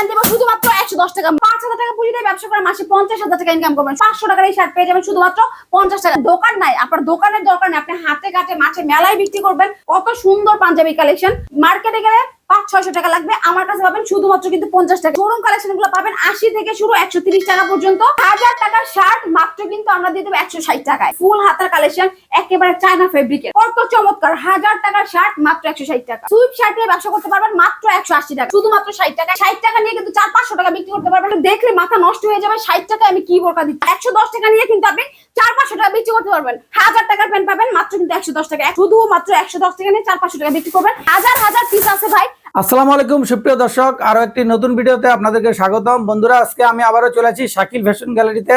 Pant দেবো শুধুমাত্র একশো দশ টাকা। পাঁচ হাজার টাকা পুঁজি দিয়ে ব্যবসা করে মাসে পঞ্চাশ হাজার টাকা ইনকাম করবেন। পাঁচশো টাকার এই শার্ট পেয়ে যাবেন শুধুমাত্র পঞ্চাশ টাকা। দোকান নাই, আপনার দোকানের দরকার নেই। আপনি হাতে কাটে মাঠে মেলায় বিক্রি করবেন। কত সুন্দর পাঞ্জাবি কালেকশন মার্কেটে গেলে পাঁচ, ছয়শো টাকা লাগবে। আমার কাছে পাবেন শুধুমাত্র কিন্তু পঞ্চাশ টাকা। শোরুম কালেকশনগুলো পাবেন আশি থেকে শুরু একশো টাকা পর্যন্ত। হাজার টাকার শার্ট মাত্র কিন্তু আমরা দিয়ে দেবো একশো ষাট টাকায়। ফুল হাতার কালেকশন একেবারে চায়না ফেব্রিকের কত চমৎকার! হাজার টাকার শার্ট মাত্র একশো ষাট টাকা। সুইপ শার্ট দিয়ে ব্যবসা করতে পারবেন মাত্র একশো আশি টাকা। শুধুমাত্র ষাট টাকা ষাট টাকা নিয়ে কিন্তু চার, পাঁচশো টাকা বিক্রি করতে পারবেন। দেখলে মাথা নষ্ট হয়ে যাবে। ষাট টাকা আমি কি বোরকা দিচ্ছি? একশো দশ টাকা নিয়ে কিন্তু আপনি চার, পাঁচশো টাকা বিক্রি করতে পারবেন। হাজার টাকার প্যান্ট পাবেন, মাত্র কিন্তু একশো দশ টাকা শুধু মাত্র একশো দশ টাকা নিয়ে চার, পাঁচশো টাকা বিক্রি করবেন। হাজার হাজার পিস আছে ভাই। আসসালামু আলাইকুম সুপ্রিয় দর্শক। আরও একটি নতুন ভিডিওতে আপনাদেরকে স্বাগতম। বন্ধুরা আজকে আমি আবারও চলে আসি শাকিল ফ্যাশন গ্যালারিতে।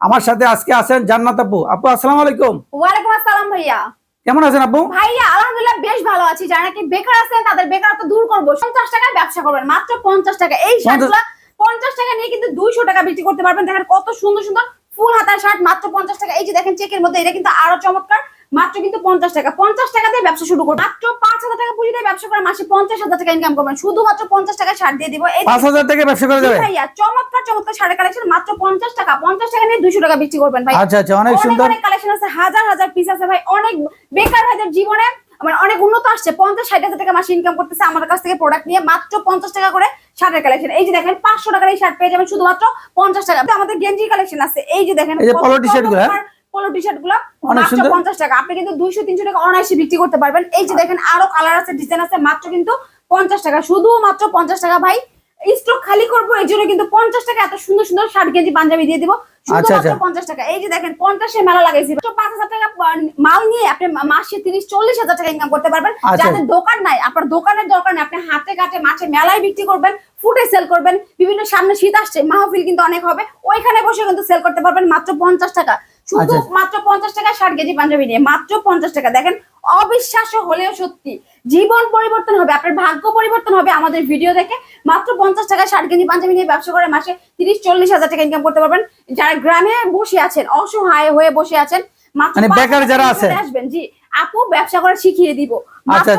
আমার সাথে আজকে আছেন জান্নাত আপু। আপু আসসালামু আলাইকুম। ওয়ালাইকুম আসসালাম ভাইয়া। কেমন আছেন আপু? ভাইয়া আলহামদুলিল্লাহ বেশ ভালো আছি। যারা নাকি বেকার আছেন তাদের বেকারত্ব দূর করব। পঞ্চাশ টাকায় ব্যবসা করবেন মাত্র পঞ্চাশ টাকা। এই শার্টগুলো পঞ্চাশ টাকা নিয়ে কিন্তু দুইশো টাকা বিক্রি করতে পারবেন। দেখেন কত সুন্দর সুন্দর ফুল হাতার শার্ট মাত্র পঞ্চাশ টাকা। এই যে দেখেন চেকের মধ্যে এটা কিন্তু আরও চমৎকার। মাত্র কিন্তু পঞ্চাশ টাকা। পঞ্চাশ টাকা দিয়ে ব্যবসা শুরু করবেন মাত্র পাঁচ হাজার টাকা পুঁজি দিয়ে ব্যবসা করে মাসে পঞ্চাশ হাজার টাকা ইনকাম করবেন। শুধুমাত্র পঞ্চাশ টাকা শার্ট দিয়ে দিব। এই পাঁচ হাজার টাকা ব্যবসা করা যাবে? ভাইয়া চমৎকার চমৎকার শাড়ি কালেকশন মাত্র পঞ্চাশ টাকা। পঞ্চাশ টাকা নিয়ে দুশো টাকা বিক্রি করবেন ভাই আচ্ছা আচ্ছা অনেক সুন্দর। অনেক কালেকশন আছে হাজার হাজার পিস আছে ভাই। অনেক বেকার ভাইদের জীবনে মানে অনেক উন্নত আসছে। পঞ্চাশ ষাট হাজার টাকা মাসে ইনকাম করতেছে আমার কাছ থেকে প্রোডাক্ট নিয়ে মাত্র পঞ্চাশ টাকা করে শার্টের কালেকশন এই যে দেখেন পাঁচশো টাকার এই শার্ট পেয়ে যাবেন শুধুমাত্র পঞ্চাশ টাকা। আমাদের গেঞ্জি কালেকশন আছে। এই যে দেখেন এই যে polo t-shirt গুলো, হ্যাঁ? পলো টি শার্টগুলো মাত্র পঞ্চাশ টাকা। আপনি কিন্তু দুইশো তিনশো টাকা অনায়াসে বিক্রি করতে পারবেন। এই যে দেখেন আরও কালার আছে ডিজাইন আছে মাত্র কিন্তু পঞ্চাশ টাকা। শুধুমাত্র পঞ্চাশ টাকা ভাই। স্টক খালি করব এই জন্য কিন্তু পঞ্চাশ টাকা এত সুন্দর সুন্দর শার্ট গেঞ্জি পাঞ্জাবি দিয়ে দিব। আচ্ছা, শুধুমাত্র আচ্ছা। পঞ্চাশ টাকা। এই যে দেখেন পঞ্চাশে মেলা লাগাইছি। পাঁচ হাজার টাকা মাল নিয়ে আপনি মাসে তিরিশ চল্লিশ হাজার টাকা ইনকাম করতে পারবেন। আচ্ছা। যাদের দোকান নাই আপনার দোকানের দরকার নেই আপনি হাতে কাটে মাঠে মেলায় বিক্রি করবেন ফুটে সেল করবেন বিভিন্ন সামনে শীত আসছে মাহফিল কিন্তু অনেক হবে ওইখানে বসে কিন্তু সেল করতে পারবেন মাত্র পঞ্চাশ টাকা। শুধু আচ্ছা। মাত্র পঞ্চাশ টাকা ষাট কেজি পাঞ্জাবি নিয়ে। মাত্র পঞ্চাশ টাকা। দেখেন অবিশ্বাস্য হলেও সত্যি। জীবন পরিবর্তন হবে আপনার ভাগ্য পরিবর্তন হবে আমাদের ভিডিও দেখে। মাত্র পঞ্চাশ টাকা ষাট কেজি পাঞ্জাবি নিয়ে ব্যবসা করে মাসে তিরিশ চল্লিশ হাজার টাকা ইনকাম করতে পারবেন। যারা গ্রামে বসে আছেন অসহায় হয়ে বসে আছেন মাত্র মানে বেকার যারা আসবেন। জি আপু ব্যবসা করে শিখিয়ে দিব। আচ্ছা।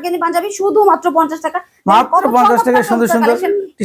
টাকা পাঞ্জাবি শুধু মাত্র টাকা। মাত্র 50 টাকায় সুন্দর সুন্দর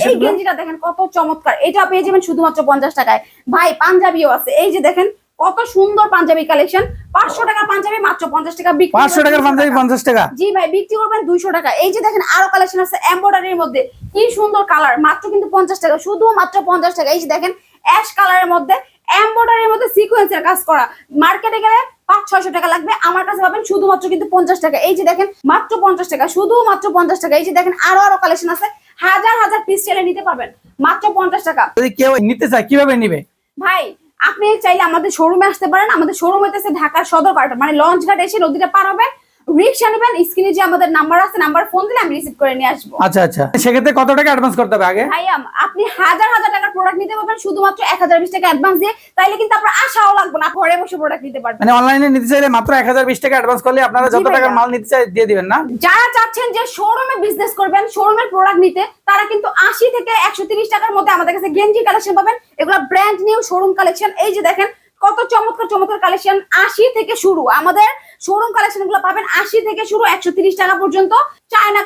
এই গেঞ্জিটা দেখেন কত চমৎকার। এটা পেয়ে যাবেন শুধুমাত্র টাকায়। ভাই পাঞ্জাবিও আছে। এই যে দেখেন কত সুন্দর পাঞ্জাবি কালেকশন। পাঁচশো টাকা পাঞ্জাবি মাত্র পঞ্চাশ টাকা। বিক্রি পাঁচশো টাকার পাঞ্জাবি পঞ্চাশ টাকা। জি ভাই বিক্রি করবেন দুইশো টাকা। এই যে দেখেন আরও কালেকশন আছে এমব্রয়ডারির মধ্যে। কি সুন্দর কালার। মাত্র কিন্তু পঞ্চাশ টাকা। শুধু মাত্র পঞ্চাশ টাকা। এই যে দেখেন অ্যাশ কালারের মধ্যে এমব্রয়ডারির মধ্যে সিকোয়েন্সের কাজ করা। মার্কেটে গেলে পাঁচ ছয়শো টাকা লাগবে। আমার কাছে পাবেন শুধুমাত্র কিন্তু পঞ্চাশ টাকা। এই যে দেখেন মাত্র পঞ্চাশ টাকা শুধুমাত্র পঞ্চাশ টাকা। এই যে দেখেন আরও আরও কালেকশন আছে। হাজার হাজার পিস চাইলে নিতে পারবেন। মাত্র পঞ্চাশ টাকা। যদি কেউ নিতে চায় কীভাবে নিবে? ভাই আপনি চাইলে আমাদের শোরুমে আসতে পারেন। আমাদের শোরুম হইতেছে ঢাকার সদর কার্ট মানে লঞ্চ ঘাট এসে নদীটা পার হবেন। রিক্সা নেবেন স্ক্রিনে যে আমাদের নাম্বার আছে নাম্বার ফোন দিলে আমি রিসিভ করে নিয়ে আসব। আচ্ছা আচ্ছা। সেক্ষেত্রে কত টাকা অ্যাডভান্স করতে হবে আগে? ভাইয়া আপনি হাজার হাজার টাকার প্রোডাক্ট নিতে পারবেন শুধুমাত্র এক হাজার বিশ টাকা অ্যাডভান্স দিয়ে। তাইলে কিন্তু আপনার আশাও লাগবে না ঘরে বসে প্রোডাক্ট নিতে পারবেন মানে অনলাইনে নিতে চাইলে মাত্র এক হাজার বিশ টাকা অ্যাডভান্স করলে আপনারা যত টাকার মাল নিতে চাই দিয়ে দিবেন না? যারা চাচ্ছেন যে শোরুমে বিজনেস করবেন শোরুমের প্রোডাক্ট নিতে তারা কিন্তু আশি থেকে একশো তিরিশ টাকার মধ্যে আমাদের কাছে গেঞ্জি কালেকশন পাবেন। এগুলো ব্র্যান্ড নিউ শোরুম কালেকশন এই যে দেখেন কত চমৎকার চমৎকার কালেকশন আশি থেকে শুরু। আমাদের শোরুম কালেকশনগুলো পাবেন আশি থেকে শুরু একশো তিরিশ টাকা পর্যন্ত চায়না?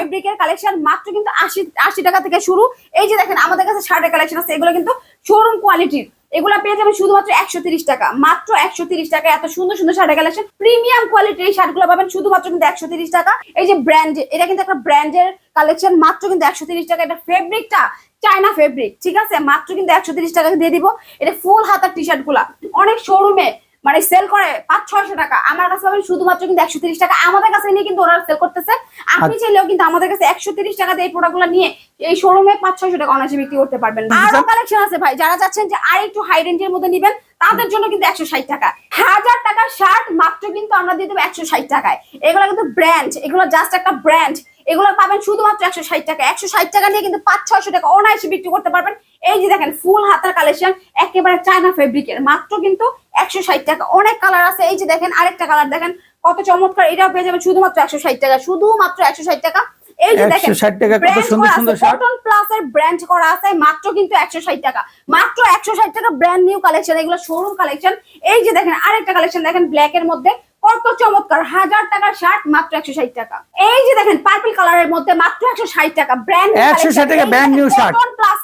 ফেব্রিকের কালেকশন মাত্র কিন্তু আশি আশি টাকা থেকে শুরু। এই যে দেখেন আমাদের কাছে শার্টের কালেকশন আছে এগুলো কিন্তু শোরুম কোয়ালিটির এগুলো পেয়ে যাবেন শুধুমাত্র একশো তিরিশ টাকা। মাত্র একশো তিরিশ টাকা এত সুন্দর সুন্দর শার্টের কালেকশন প্রিমিয়াম কোয়ালিটির এই শার্টগুলো পাবেন শুধুমাত্র কিন্তু একশো তিরিশ টাকা। এই যে ব্র্যান্ড এটা কিন্তু একটা ব্র্যান্ডের কালেকশন মাত্র কিন্তু একশো তিরিশ টাকা। এটা ফেব্রিকটা চায়না ফেব্রিক ঠিক আছে? মাত্র কিন্তু একশো তিরিশ টাকা দিয়ে দিব। এটা ফুল হাতার টি শার্টগুলা। অনেক শোরুমে মানে সেল করে পাঁচ ছয়শো টাকা। আমার কাছে পাবেন শুধুমাত্র কিন্তু একশো তিরিশ টাকা। আমাদের কাছে নিয়ে কিন্তু ওরা সেল করতেছে। আপনি চাইলেও কিন্তু আমাদের কাছে একশো তিরিশ টাকা দিয়ে এই প্রোডাক্টগুলো নিয়ে এই শোরুমে পাঁচ ছয়শো টাকা অনায়াসে বিক্রি করতে পারবেন। আরও কালেকশন আছে ভাই। যারা চাচ্ছেন যে আর একটু হাই রেঞ্জের মধ্যে নিবেন তাদের জন্য কিন্তু একশো ষাট টাকা। হাজার টাকার শার্ট মাত্র কিন্তু আমরা দিয়ে দেবো একশো ষাট টাকায়। এগুলো কিন্তু ব্র্যান্ড এগুলো জাস্ট একটা ব্র্যান্ড এগুলো পাবেন শুধুমাত্র একশো ষাট টাকা। একশো ষাট টাকা নিয়ে কিন্তু পাঁচ ছয়শো টাকা অনায়াসে বিক্রি করতে পারবেন। এই যে দেখেন ফুল হাতার কালেকশন একেবারে চায়না ফেব্রিকের মাত্র কিন্তু একশো ষাট টাকা। অনেক কালার আছে। এই যে দেখেন আরেকটা কালার দেখেন কত চমৎকার। এটাও পেয়ে যাবেন শুধুমাত্র একশো ষাট টাকা শুধুমাত্র একশো ষাট টাকা। এই যে দেখেন 160 টাকা কত brand সুন্দর করা সুন্দর আছে, শার্ট। কটন প্লাস এর ব্র্যান্ড করা আছে মাত্র কিন্তু একশো ষাট টাকা। মাত্র একশো ষাট টাকা ব্র্যান্ড নিউ কালেকশন এগুলো শোরুম কালেকশন এই যে দেখেন আরেকটা কালেকশন দেখেন ব্ল্যাক এর মধ্যে। কত চমৎকার হাজার টাকার শার্ট মাত্র একশো ষাট টাকা। এই যে দেখেন পার্পল কালারের মধ্যে মাত্র একশো ষাট টাকা ব্র্যান্ড 160 টাকা brand new shirt। প্লাস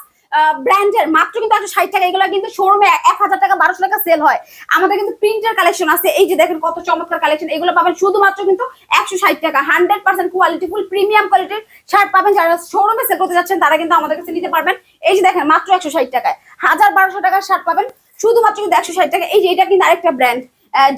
ব্র্যান্ডের মাত্র কিন্তু একশো ষাট টাকা এগুলো কিন্তু শোরুমে এক হাজার টাকা বারোশো টাকা সেল হয়। আমাদের কিন্তু প্রিন্টের কালেকশন আছে। এই যে দেখেন কত চমৎকার কালেকশন এগুলো পাবেন শুধুমাত্র কিন্তু একশো ষাট টাকা। Hundred percent quality full premium কোয়ালিটির শার্ট পাবেন। যারা শোরুমে সেল করতে যাচ্ছেন তারা কিন্তু আমাদের কাছে নিতে পারবেন। এই যে দেখেন মাত্র একশো ষাট টাকায়। হাজার বারোশো টাকার শার্ট পাবেন। শুধুমাত্র কিন্তু একশো ষাট টাকা। এই যে এটা কিন্তু আরেকটা ব্র্যান্ড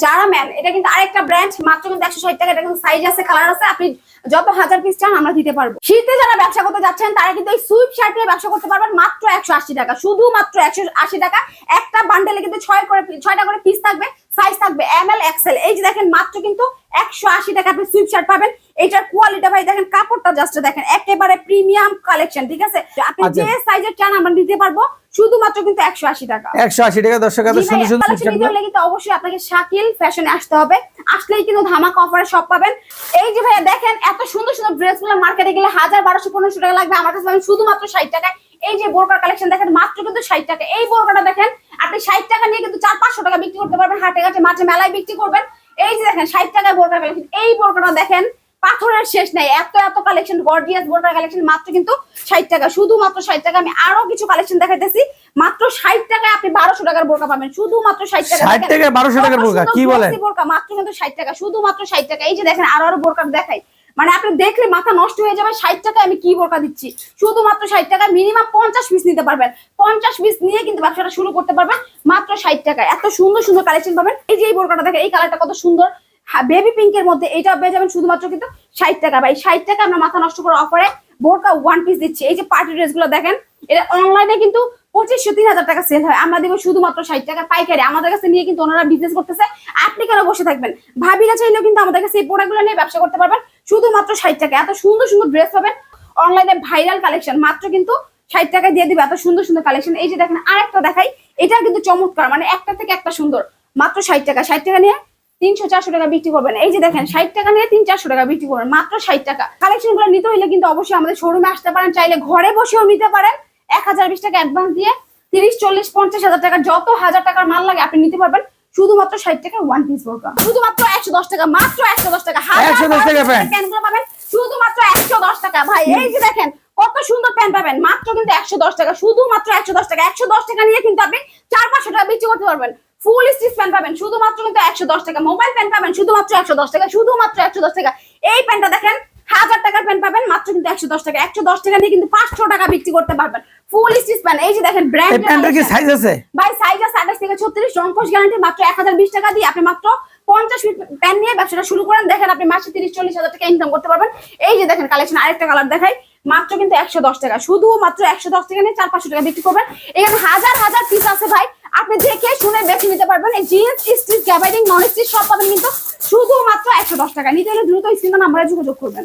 যারা ম্যান এটা কিন্তু আরেকটা ব্র্যান্ড মাত্র কিন্তু একশো ষাট টাকা, এটা কিন্তু সাইজ আছে কালার আছে, আপনি যত হাজার পিস চান, আমরা দিতে পারব। শীতে যারা ব্যবসা করতে যাচ্ছেন, তারা কিন্তু এই সুইপ শার্ট নিয়ে ব্যবসা করতে পারবেন মাত্র একশো আশি টাকা। শুধুমাত্র একশো আশি টাকা, একটা বান্ডেলে কিন্তু ছয় করে, ছয়টা করে পিস থাকবে। সাইজ থাকবে এম এল এক্সেল এই যে দেখেন মাত্র কিন্তু একশো আশি টাকা আপনি সুইপ শার্ট পাবেন। এইটার কোয়ালিটি ভাই দেখেন কাপড়টা জাস্ট দেখেন একেবারে প্রিমিয়াম কালেকশন ঠিক আছে? আপনি আচ্ছা। যে সাইজের চান আমরা দিতে পারব শুধুমাত্র কিন্তু একশো আশি টাকা। একশো আশি টাকা দর্শক সুন্দর সুন্দর কিন্তু অবশ্যই আপনাকে শাকিল ফ্যাশনে আসতে হবে। আসলেই কিন্তু ধামাকা অফারে সব পাবেন। এই যে ভাইয়া দেখেন এত সুন্দর সুন্দর ড্রেসগুলো মার্কেটে গেলে হাজার বারোশো পনেরোশো টাকা লাগবে। আমার কাছে শুধুমাত্র ষাট টাকায় এই যে বোরকার কালেকশন দেখেন মাত্র কিন্তু ষাট টাকা। এই বোরকাটা দেখেন আপনি ষাট টাকা নিয়ে কিন্তু চার পাঁচশো টাকা বিক্রি করতে পারবেন হাটে ঘাটে মাঠে মেলায় বিক্রি করবেন। এই যে দেখেন ষাট টাকায় বোরকার কালেকশন এই বোরকাটা দেখেন পাথরের শেষ নেই এত এত কালেকশন গর্জিয়াস বোরকার কালেকশন মাত্র কিন্তু ষাট টাকা। শুধুমাত্র ষাট টাকা আমি আরও কিছু কালেকশন দেখাইতেছি। মাত্র ষাট টাকায় আপনি বারোশো টাকার বোরকা পাবেন। শুধুমাত্র ষাট টাকা ষাট। টাকা বারোশো টাকার বোরকা কি বলেন? বোরকা মাত্র কিন্তু ষাট টাকা শুধুমাত্র ষাট টাকা। এই যে দেখেন আরও আরও বোরকা দেখাই। মানে আপনি দেখলে মাথা নষ্ট হয়ে যাবে, ষাট টাকায় আমি কি বোরকা দিচ্ছি? শুধুমাত্র ষাট টাকায় মিনিমাম পঞ্চাশ পিস নিতে পারবেন। পঞ্চাশ পিস নিয়ে কিন্তু ব্যবসাটা শুরু করতে পারবেন, মাত্র ষাট টাকায়। এত সুন্দর সুন্দর কালেকশন পাবেন। এই যে এই বোরকাটা দেখে এই কালারটা কত সুন্দর। বেবি পিঙ্কের মধ্যে এটা পেয়ে যাবেন শুধুমাত্র কিন্তু ষাট টাকা। ভাই, ষাট টাকা আমরা মাথা নষ্ট করে অফারে বোরকা ওয়ান পিস দিচ্ছি। এই যে পার্টি ড্রেসগুলো দেখেন, এটা অনলাইনে কিন্তু পঁচিশশো তিন হাজার টাকা সেল হয়। আমরা দেবো শুধুমাত্র ষাট টাকা পাইকারি। আমাদের কাছে নিয়ে কিন্তু ওনারা বিজনেস করতেছে। আপনি কেন বসে থাকবেন? ভাবিরা চাইলেও কিন্তু আমাদের কাছে এই প্রোডাক্টগুলো নিয়ে ব্যবসা করতে পারবেন। শুধুমাত্র ষাট টাকা। এত সুন্দর সুন্দর ড্রেস পাবেন। অনলাইনে ভাইরাল কালেকশন মাত্র কিন্তু ষাট টাকা দিয়ে দিবে। এত সুন্দর সুন্দর কালেকশন এই যে দেখেন, আরেকটা দেখাই। এটা কিন্তু চমৎকার। মানে একটা থেকে একটা সুন্দর। মাত্র ষাট টাকা। ষাট টাকা নিয়ে তিনশো চারশো টাকা বিক্রি করবেন। এই যে দেখেন ষাট টাকা নিয়ে তিন চারশো টাকা বিক্রি করবেন মাত্র ষাট টাকা। কালেকশনগুলো নিতে হলে কিন্তু অবশ্যই আমাদের শোরুমে আসতে পারেন চাইলে ঘরে বসেও নিতে পারেন। এক হাজার বিশ টাকা অ্যাডভান্স দিয়ে তিরিশ চল্লিশ পঞ্চাশ হাজার টাকা যত হাজার টাকার মাল লাগে আপনি নিতে পারবেন। শুধুমাত্র ষাট টাকা ওয়ান পিস বোরকা শুধুমাত্র একশো দশ টাকা মাত্র একশো দশ টাকা। হাজার 110 টাকা প্যান্ট। প্যান্টগুলো পাবেন শুধুমাত্র একশো দশ টাকা। ভাই এই যে দেখেন কত সুন্দর প্যান্ট পাবেন মাত্র কিন্তু একশো দশ টাকা শুধুমাত্র একশো দশ টাকা। একশো দশ টাকা নিয়ে কিন্তু আপনি চার পাঁচশো টাকা বিক্রি করতে পারবেন। ফুল স্টিচ প্যান্ট পাবেন। শুধুমাত্র কিন্তু একশো দশ টাকা। মোবাইল প্যান্ট পাবেন শুধুমাত্র একশো দশ টাকা শুধুমাত্র একশো দশ টাকা। এই প্যান্টটা দেখেন হাজার টাকার প্যান্ট পাবেন মাত্র কিন্তু একশো দশ টাকা। একশো দশ টাকা নিয়ে কিন্তু পাঁচশো টাকা বিক্রি করতে পারবেন। ফুল স্টিচ প্যান্ট এই যে দেখেন ব্র্যান্ড প্যান্টের কি সাইজ আছে? ভাই সাইজ আছে আঠাশ থেকে ছত্রিশ রংকশ গ্যারান্টি মাত্র এক হাজার বিশ টাকা দিয়ে আপনি মাত্র পঞ্চাশ ফিট প্যান নিয়ে ব্যবসাটা শুরু করেন। দেখেন আপনি মাসে তিরিশ চল্লিশ হাজার টাকা ইনকাম করতে পারবেন। এই যে দেখেন কালেকশন আরেকটা কালার দেখাই মাত্র কিন্তু একশো দশ টাকা। শুধু মাত্র একশো দশ টাকা নিয়ে চার পাঁচশো টাকা বিক্রি করবেন। এখানে হাজার হাজার পিস আছে ভাই। আপনি দেখে শুনে বেছে নিতে পারবেন। এই জিএস স্টিচ গ্যাবাইডিং নন স্টিচ সব পাবেন কিন্তু শুধুমাত্র একশো দশ টাকা নিতে হলে দ্রুত স্ক্রিন নাম্বারে যোগাযোগ করবেন।